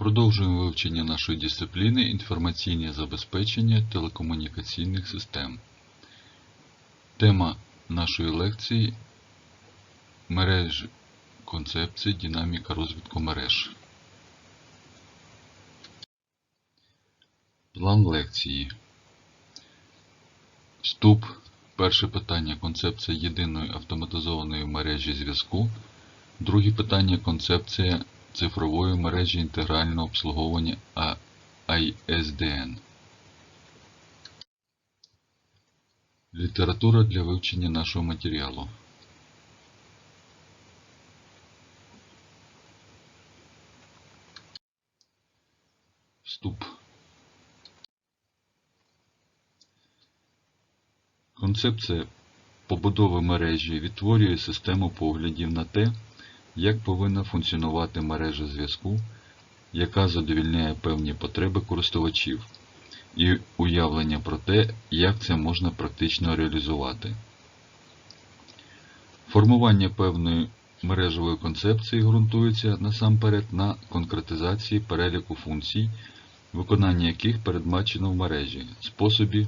Продовжуємо вивчення нашої дисципліни інформаційне забезпечення телекомунікаційних систем. Тема нашої лекції мережі концепції динаміка розвитку мереж. План лекції. Вступ. Перше питання концепція єдиної автоматизованої мережі зв'язку. Друге питання концепція цифрової мережі інтегрального обслуговування ISDN. Література для вивчення нашого матеріалу. Вступ. Концепція побудови мережі відтворює систему поглядів на те, як повинна функціонувати мережа зв'язку, яка задовільняє певні потреби користувачів, і уявлення про те, як це можна практично реалізувати. Формування певної мережевої концепції ґрунтується насамперед на конкретизації переліку функцій, виконання яких передбачено в мережі, способі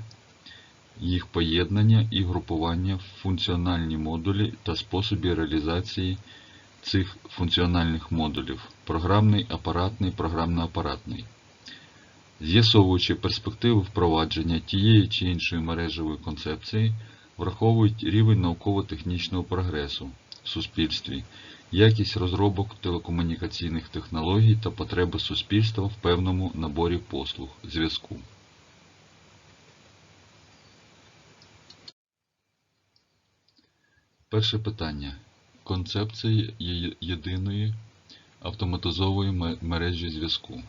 їх поєднання і групування в функціональні модулі та способі реалізації цих функціональних модулів програмний, апаратний, програмно-апаратний. З'ясовуючи перспективи впровадження тієї чи іншої мережевої концепції, враховують рівень науково-технічного прогресу в суспільстві, якість розробок телекомунікаційних технологій та потреби суспільства в певному наборі послуг зв'язку. Перше питання. Концепція є- єдиної автоматизованої мережі зв'язку.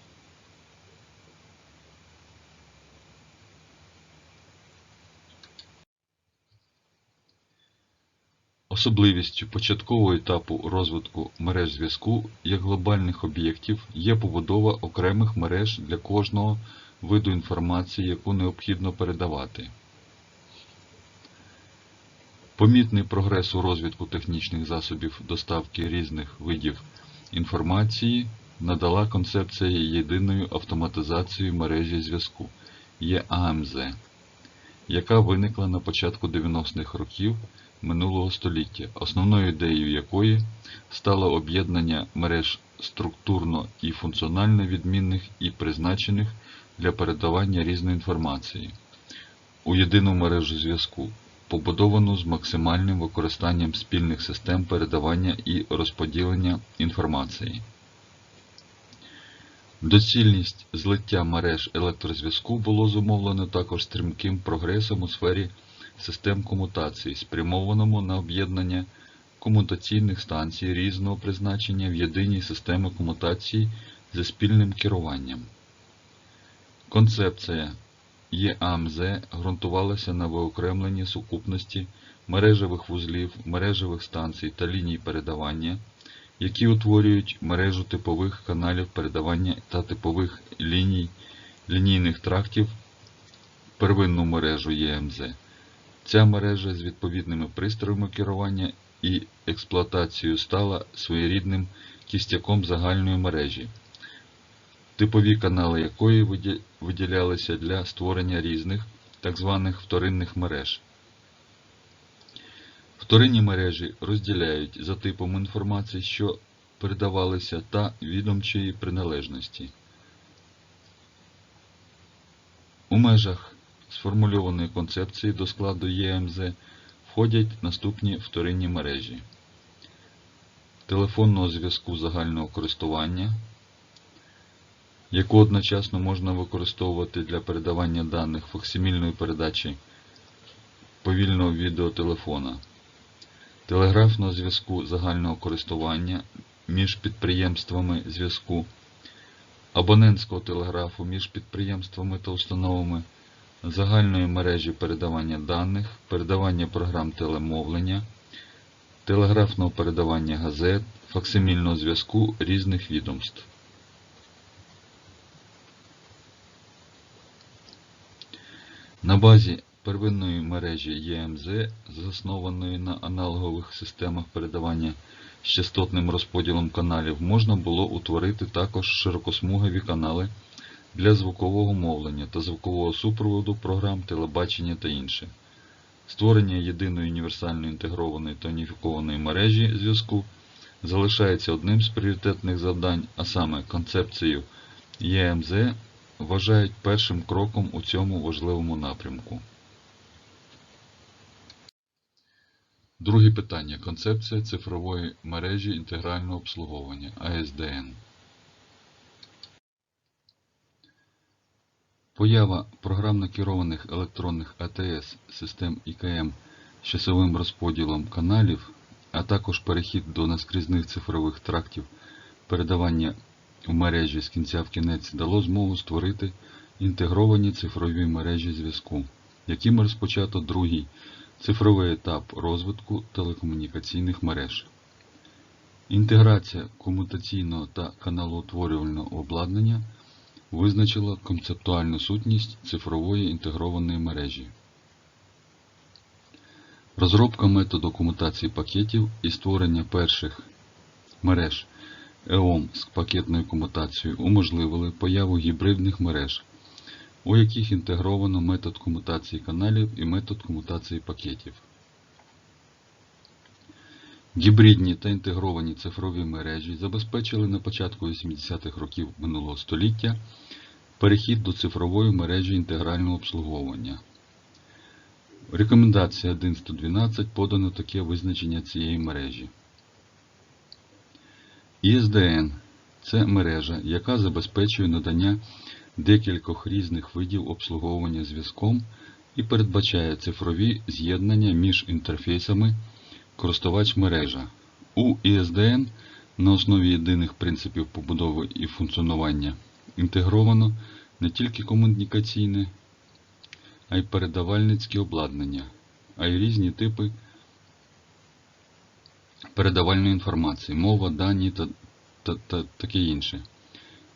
Особливістю початкового етапу розвитку мереж зв'язку як глобальних об'єктів є побудова окремих мереж для кожного виду інформації, яку необхідно передавати. Помітний прогрес у розвитку технічних засобів доставки різних видів інформації надала концепція єдиної автоматизації мережі зв'язку ЄАМЗ, яка виникла на початку 90-х років минулого століття, основною ідеєю якої стало об'єднання мереж структурно і функціонально відмінних і призначених для передавання різної інформації. У єдину мережу зв'язку, побудовану з максимальним використанням спільних систем передавання і розподілення інформації. Доцільність злиття мереж електрозв'язку було зумовлено також стрімким прогресом у сфері систем комутації, спрямованому на об'єднання комутаційних станцій різного призначення в єдиній системи комутації за спільним керуванням. Концепція ЄАМЗ ґрунтувалася на виокремленні сукупності мережевих вузлів, мережевих станцій та ліній передавання, які утворюють мережу типових каналів передавання та типових ліній лінійних трактів первинну мережу ЄМЗ. Ця мережа з відповідними пристроями керування і експлуатацією стала своєрідним кістяком загальної мережі, типові канали якої виділялися для створення різних так званих вторинних мереж. Вторинні мережі розділяють за типом інформації, що передавалися, та відомчої приналежності. У межах сформульованої концепції до складу ЄМЗ входять наступні вторинні мережі телефонного зв'язку загального користування, яку одночасно можна використовувати для передавання даних факсимільної передачі повільного відеотелефона, телеграфного зв'язку загального користування між підприємствами зв'язку, абонентського телеграфу між підприємствами та установами, загальної мережі передавання даних, передавання програм телемовлення, телеграфного передавання газет, факсимільного зв'язку різних відомств. На базі первинної мережі ЄМЗ, заснованої на аналогових системах передавання з частотним розподілом каналів можна було утворити також широкосмугові канали для звукового мовлення та звукового супроводу програм, телебачення та інше. Створення єдиної універсальної інтегрованої та уніфікованої мережі зв'язку залишається одним з пріоритетних завдань, а саме концепцію ЄМЗ вважають першим кроком у цьому важливому напрямку. Друге питання. Концепція цифрової мережі інтегрального обслуговування АСДН. Поява програмно керованих електронних АТС систем ІКМ з часовим розподілом каналів, а також перехід до наскрізних цифрових трактів передавання в мережі з кінця в кінець дало змогу створити інтегровані цифрові мережі зв'язку, яким розпочато другий цифровий етап розвитку телекомунікаційних мереж. Інтеграція комутаційного та каналоутворювального обладнання визначила концептуальну сутність цифрової інтегрованої мережі. Розробка методу комутації пакетів і створення перших мереж ЕОМ з пакетною комутацією уможливили появу гібридних мереж, у яких інтегровано метод комутації каналів і метод комутації пакетів. Гібридні та інтегровані цифрові мережі забезпечили на початку 80-х років минулого століття перехід до цифрової мережі інтегрального обслуговування. Рекомендація 1.112 подано таке визначення цієї мережі. ISDN – це мережа, яка забезпечує надання декількох різних видів обслуговування зв'язком і передбачає цифрові з'єднання між інтерфейсами користувач мережа. У ISDN на основі єдиних принципів побудови і функціонування інтегровано не тільки комунікаційне, а й передавальницьке обладнання, а й різні типи передавальної інформації, мова, дані та, та, та таке інше.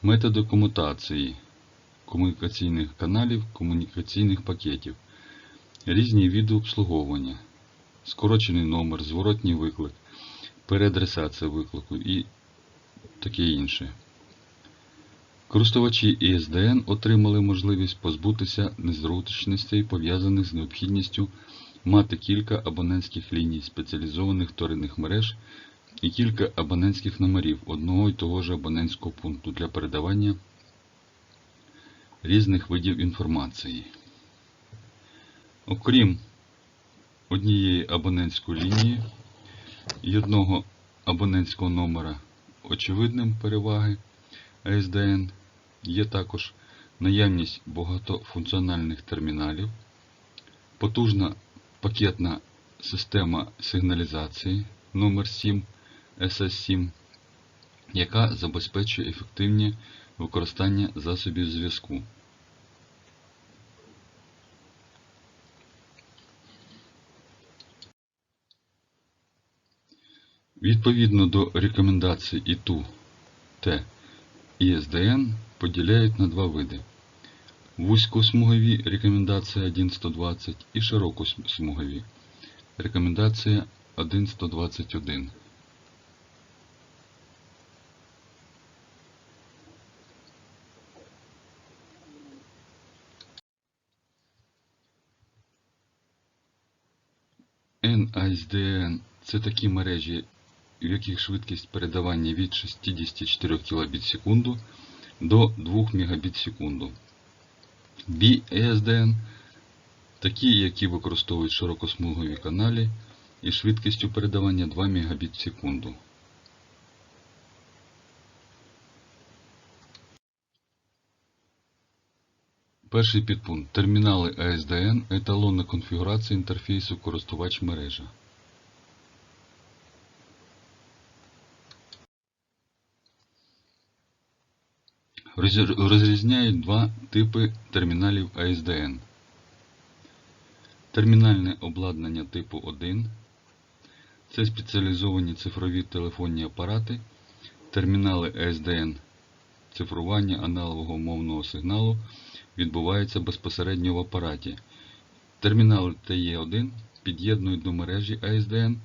Методи комутації комунікаційних каналів, комунікаційних пакетів, різні види обслуговування, скорочений номер, зворотній виклик, переадресація виклику і таке інше. Користувачі ESDN отримали можливість позбутися незручностей, пов'язаних з необхідністю мати кілька абонентських ліній спеціалізованих вторинних мереж і кілька абонентських номерів одного і того ж абонентського пункту для передавання різних видів інформації. Окрім однієї абонентської лінії і одного абонентського номера очевидним переваги ASDN є також наявність багатофункціональних терміналів, потужна пакетна система сигналізації номер 7 SS7, яка забезпечує ефективне використання засобів зв'язку. Відповідно до рекомендацій ІТУ Т і СДН поділяють на два види. Вузькосмугові рекомендація 1.120 і широкосмугові рекомендація 1.121. NISDN – це такі мережі, в яких швидкість передавання від 64 кбіт в секунду до 2 Мбіт в секунду. BSDN – такі, які використовують широкосмугові каналі і швидкістю передавання 2 Мбіт в секунду. Перший підпункт. Термінали ASDN – еталонна конфігурація інтерфейсу користувач мережа. Розрізняють два типи терміналів ASDN. Термінальне обладнання типу 1 – це спеціалізовані цифрові телефонні апарати, термінали ASDN цифрування аналогового мовного сигналу відбувається безпосередньо в апараті. Термінали TE1 під'єднують до мережі ASDN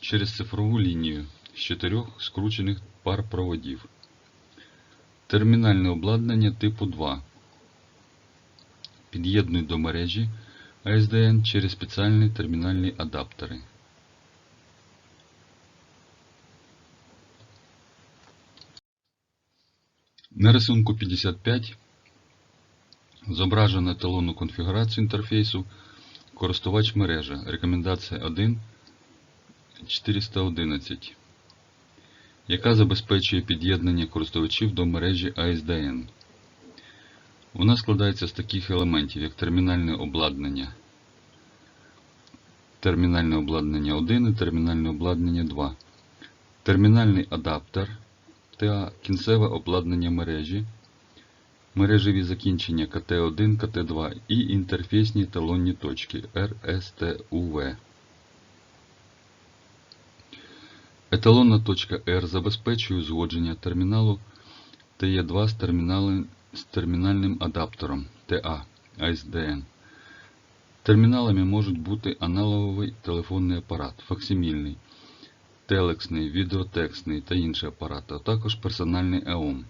через цифрову лінію, з чотирьох скручених пар проводів. Термінальне обладнання типу 2 під'єднують до мережі ASDN через спеціальні термінальні адаптери. На рисунку 55 зображено еталонну конфігурацію інтерфейсу користувач мережа. Рекомендація 1 411, яка забезпечує під'єднання користувачів до мережі ASDN. Вона складається з таких елементів, як термінальне обладнання, термінальне обладнання 1 і термінальне обладнання 2, термінальний адаптер та кінцеве обладнання мережі, мережеві закінчення КТ1, КТ2 і інтерфейсні талонні точки RSTUV. Еталонна точка R забезпечує узгодження терміналу TE2 з, з термінальним адаптером TA ASDN. Терміналами можуть бути аналоговий телефонний апарат, факсимільний, телексний, відеотекстний та інші апарати, а також персональний EOM.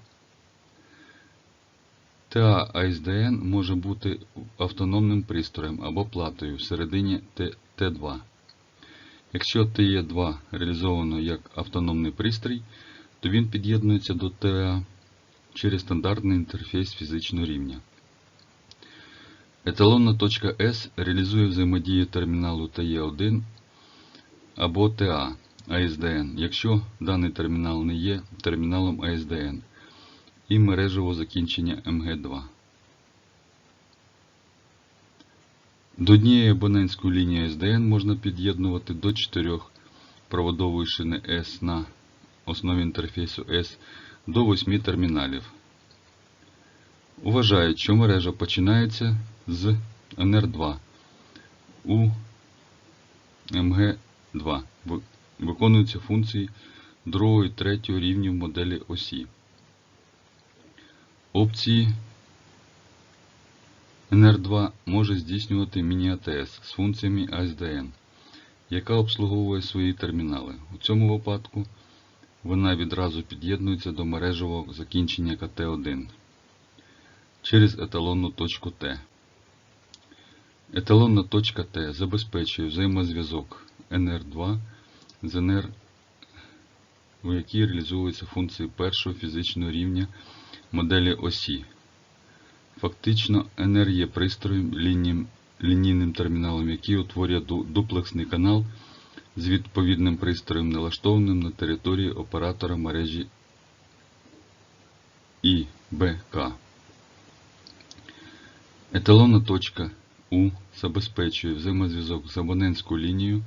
TA ASDN може бути автономним пристроєм або платою всередині T2. Якщо TE2 реалізовано як автономний пристрій, то він під'єднується до TA через стандартний інтерфейс фізичного рівня. Еталонна точка S реалізує взаємодію терміналу TE1 або TA ASDN, якщо даний термінал не є терміналом ASDN і мережевого закінчення MG2. До однієї абонентської лінії SDN можна під'єднувати до 4 проводової шини S на основі інтерфейсу S до 8 терміналів. Вважають, що мережа починається з NR2 у MG2. Виконуються функції 2 і 3 рівнів моделі осі. Опції NR2 може здійснювати міні-АТС з функціями ASDN, яка обслуговує свої термінали. У цьому випадку вона відразу під'єднується до мережевого закінчення КТ1 через еталонну точку Т. Еталонна точка Т забезпечує взаємозв'язок NR2 з NR, у якій реалізовуються функції першого фізичного рівня моделі осі. Фактично, є пристроєм лінієм- лінійним терміналом, який утворює дуплексний канал з відповідним пристроєм, налаштованим на території оператора мережі ІБК. Еталонна точка У забезпечує взаємозв'язок з абонентською лінією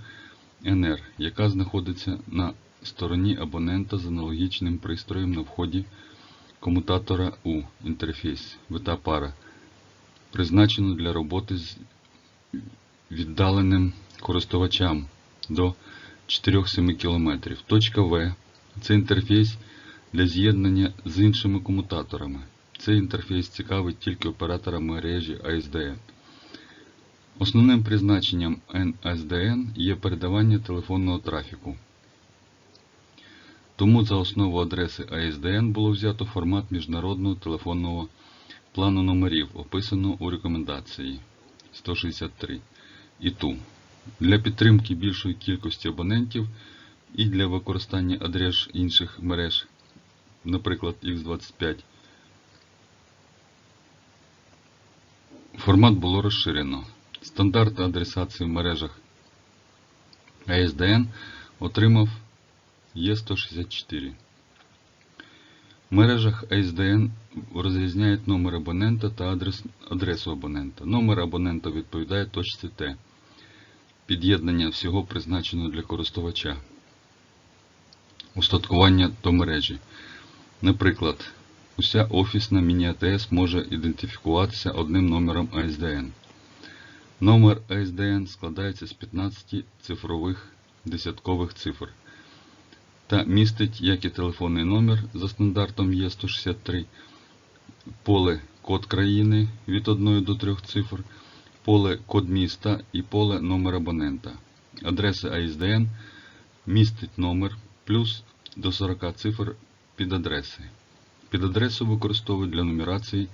NR, яка знаходиться на стороні абонента з аналогічним пристроєм на вході комутатора U інтерфейс вита пара, призначено для роботи з віддаленим користувачам до 4-7 км. Точка В це інтерфейс для з'єднання з іншими комутаторами. Цей інтерфейс цікавить тільки оператора мережі ASDN. Основним призначенням NSDN є передавання телефонного трафіку. Тому за основу адреси ASDN було взято формат міжнародного телефонного плану номерів, описаного у рекомендації 163 ІТУ. Для підтримки більшої кількості абонентів і для використання адрес інших мереж, наприклад X25, формат було розширено. Стандарт адресації в мережах ASDN отримав Е164. В мережах ASDN розрізняють номер абонента та адрес, адресу абонента. Номер абонента відповідає точці Т. Під'єднання всього призначено для користувача. Устаткування до мережі. Наприклад, уся офісна міні-АТС може ідентифікуватися одним номером ASDN. Номер ASDN складається з 15 цифрових десяткових цифр та містить як і телефонний номер за стандартом Е163, поле код країни від 1 до 3 цифр, поле код міста і поле номер абонента. Адреса ASDN містить номер плюс до 40 цифр під адреси. Під адресу використовують для нумерації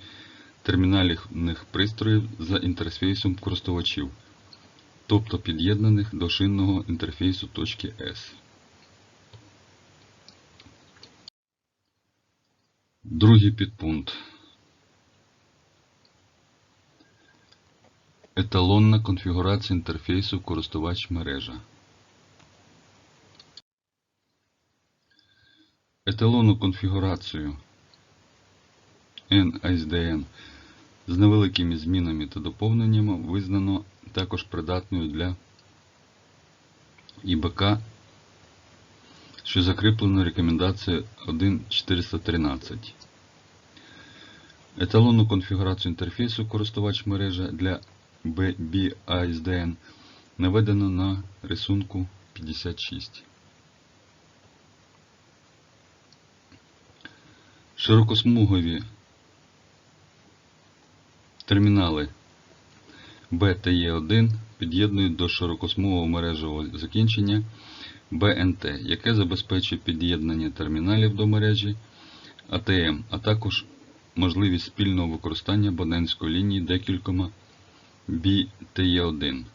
термінальних пристроїв за інтерфейсом користувачів, тобто під'єднаних до шинного інтерфейсу точки S. Другий підпункт. Еталонна конфігурація інтерфейсу користувач мережа. Еталонну конфігурацію NISDN з невеликими змінами та доповненнями визнано також придатною для ІБК, що закріплено рекомендацією 1.413. Еталонну конфігурацію інтерфейсу користувач мережа для BISDN наведено на рисунку 56. Широкосмугові термінали B та E1 під'єднують до широкосмугового мережевого закінчення BNT, яке забезпечує під'єднання терміналів до мережі ATM, а також можливість спільного використання абонентської лінії декількома BTE1.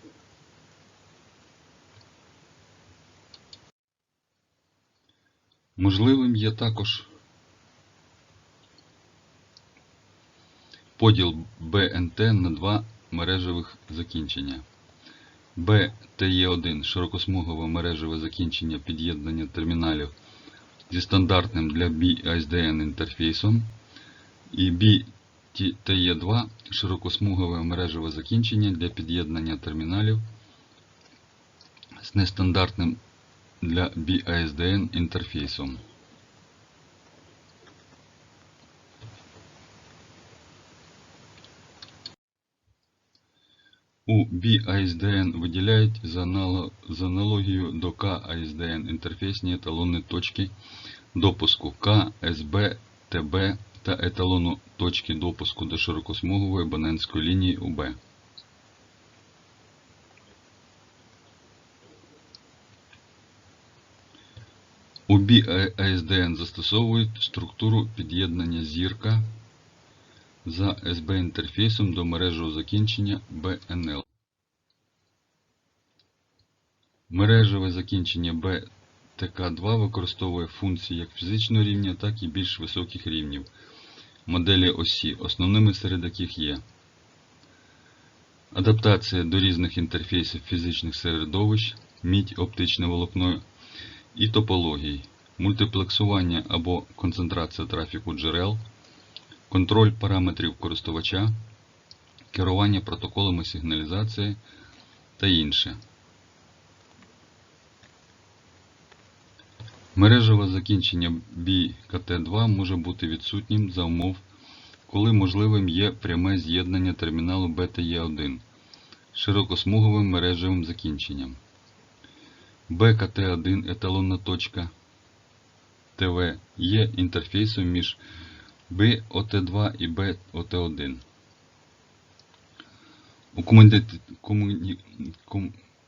Можливим є також поділ BNT на два мережевих закінчення. BTE1 широкосмугове мережеве закінчення під'єднання терміналів зі стандартним для BISDN інтерфейсом і BTE2 широкосмугове мережеве закінчення для під'єднання терміналів з нестандартним для BISDN інтерфейсом. У BISDN виділяють за анало- аналогією до KISDN інтерфейсні еталонні точки допуску К, СБ, ТБ та еталону точки допуску до широкосмугової абонентської лінії УБ. У BISDN застосовують структуру під'єднання зірка за СБ інтерфейсом до мережевого закінчення BNL. Мережеве закінчення BTK2 використовує функції як фізичного рівня, так і більш високих рівнів моделі осі, основними серед яких є адаптація до різних інтерфейсів фізичних середовищ, мідь оптичне волокно і топологій, мультиплексування або концентрація трафіку джерел, контроль параметрів користувача, керування протоколами сигналізації та інше. Мережеве закінчення BKT2 може бути відсутнім за умов, коли можливим є пряме з'єднання терміналу BTE1 з широкосмуговим мережевим закінченням. BKT1 еталонна точка ТВ є інтерфейсом між BOT2 і BOT1. У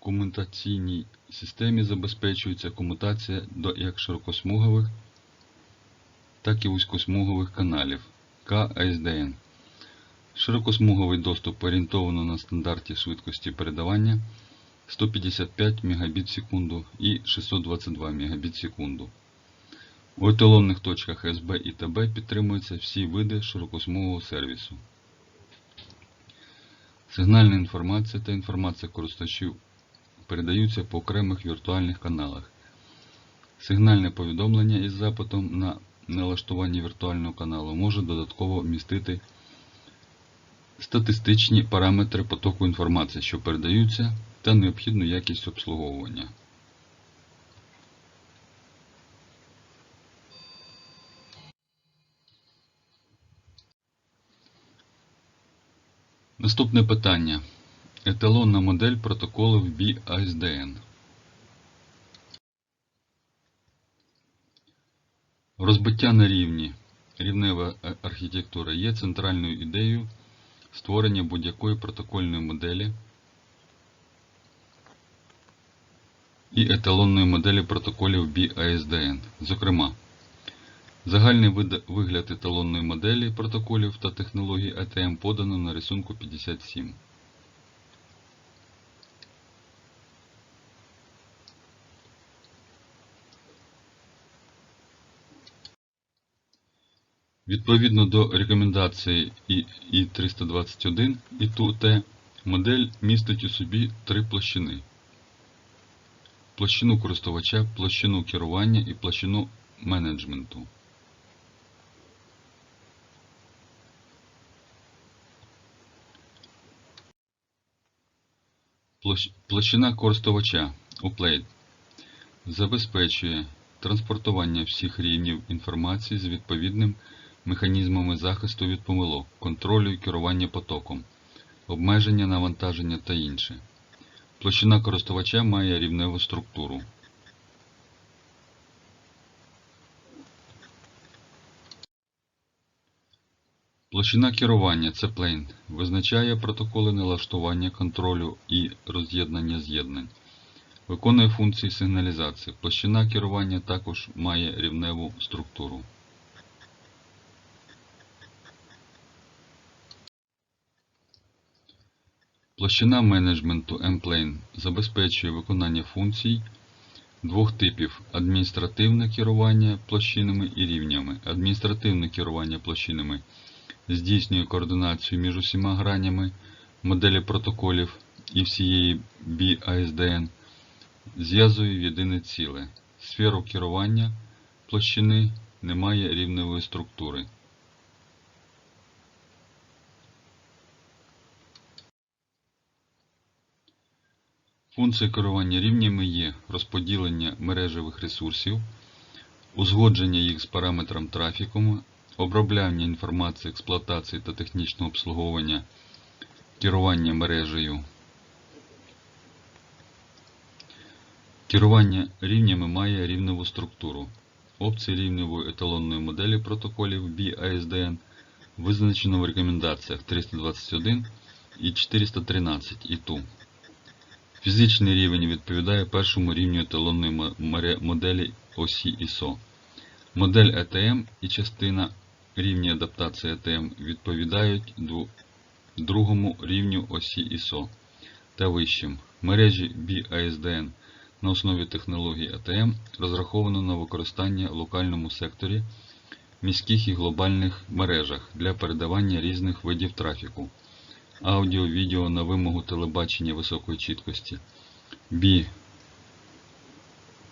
комутаційній системі забезпечується комутація до як широкосмугових, так і вузькосмугових каналів КСДН. Широкосмуговий доступ орієнтовано на стандарті швидкості передавання 155 Мбіт секунду і 622 Мбіт секунду. У еталонних точках СБ і ТБ підтримуються всі види широкосмугового сервісу. Сигнальна інформація та інформація користувачів передаються по окремих віртуальних каналах. Сигнальне повідомлення із запитом на налаштування віртуального каналу може додатково містити статистичні параметри потоку інформації, що передаються, та необхідну якість обслуговування. Наступне питання. Еталонна модель протоколів BISDN. Розбиття на рівні. Рівнева е- архітектура є центральною ідеєю створення будь-якої протокольної моделі і еталонної моделі протоколів BISDN. Зокрема, загальний вигляд еталонної моделі протоколів та технологій ATM подано на рисунку 57. Відповідно до рекомендації І 321 і ТУТ, модель містить у собі три площини. Площину користувача, площину керування і площину менеджменту. Площина користувача UPLATE забезпечує транспортування всіх рівнів інформації з відповідним механізмами захисту від помилок, контролю і керування потоком, обмеження навантаження та інше. Площина користувача має рівневу структуру. Площина керування це plane, визначає протоколи налаштування контролю і роз'єднання з'єднань. Виконує функції сигналізації. Площина керування також має рівневу структуру. Площина менеджменту M-Plane забезпечує виконання функцій двох типів: адміністративне керування площинами і рівнями. Адміністративне керування площинами здійснює координацію між усіма гранями моделі протоколів і всієї BISDN, зв'язує в єдине ціле. Сферу керування площини немає рівневої структури. Функція керування рівнями є розподілення мережевих ресурсів, узгодження їх з параметром трафіку, обробляння інформації експлуатації та технічного обслуговування, керування мережею. Керування рівнями має рівневу структуру. Опції рівневої еталонної моделі протоколів BISDN визначено в рекомендаціях 321 і 413 ІТУ. Фізичний рівень відповідає першому рівню еталонної моделі осі ISO. Модель ETM і частина рівня адаптації ETM відповідають другому рівню осі ISO та вищим. Мережі BISDN на основі технологій ATM розраховано на використання в локальному секторі, міських і глобальних мережах для передавання різних видів трафіку аудіо, відео на вимогу телебачення високої чіткості B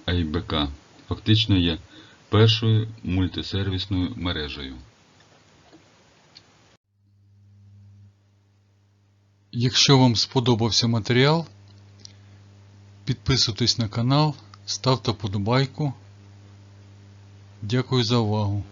IBK фактично є першою мультисервісною мережею. Якщо вам сподобався матеріал, підписуйтесь на канал, ставте подобайку. Дякую за увагу.